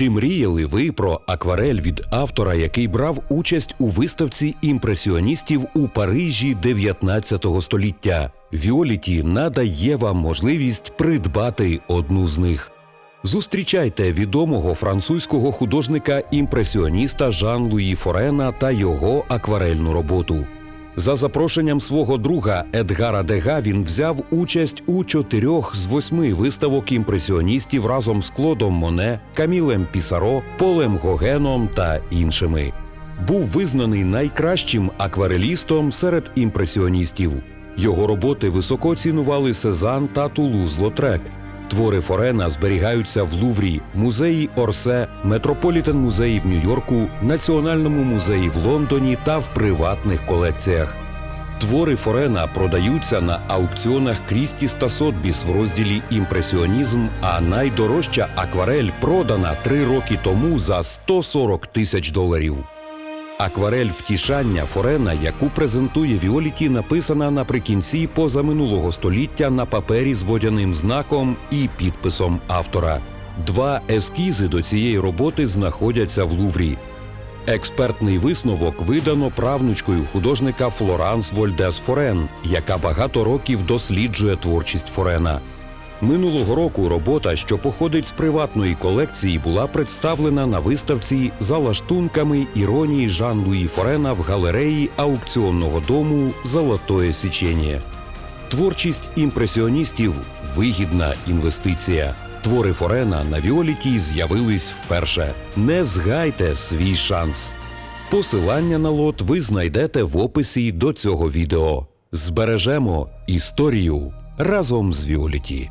Чи мріяли ви про акварель від автора, який брав участь у виставці імпресіоністів у Парижі 19 століття? Віоліті надає вам можливість придбати одну з них. Зустрічайте відомого французького художника-імпресіоніста Жан-Луї Форена та його акварельну роботу. За запрошенням свого друга Едгара Дега він взяв участь у чотирьох з восьми виставок імпресіоністів разом з Клодом Моне, Камілем Пісаро, Полем Гогеном та іншими. Був визнаний найкращим акварелістом серед імпресіоністів. Його роботи високо цінували Сезанн та Тулуз-Лотрек. Твори Форена зберігаються в Луврі, музеї Орсе, Метрополітен музеї в Нью-Йорку, Національному музеї в Лондоні та в приватних колекціях. Твори Форена продаються на аукціонах Крістіс та Сотбіс в розділі Імпресіонізм, а найдорожча акварель продана три роки тому за 140 тисяч доларів. Акварель втішання Форена, яку презентує Віоліті, написана наприкінці позаминулого століття на папері з водяним знаком і підписом автора. Два ескізи до цієї роботи знаходяться в Луврі. Експертний висновок видано правнучкою художника Флоранс Вольдес Форен, яка багато років досліджує творчість Форена. Минулого року робота, що походить з приватної колекції, була представлена на виставці за лаштунками іронії Жан-Луї Форена в галереї аукціонного дому Золотое січення. Творчість імпресіоністів вигідна інвестиція. Твори Форена на Віоліті з'явились вперше. Не згайте свій шанс. Посилання на лот ви знайдете в описі до цього відео. Збережемо історію разом з Віоліті.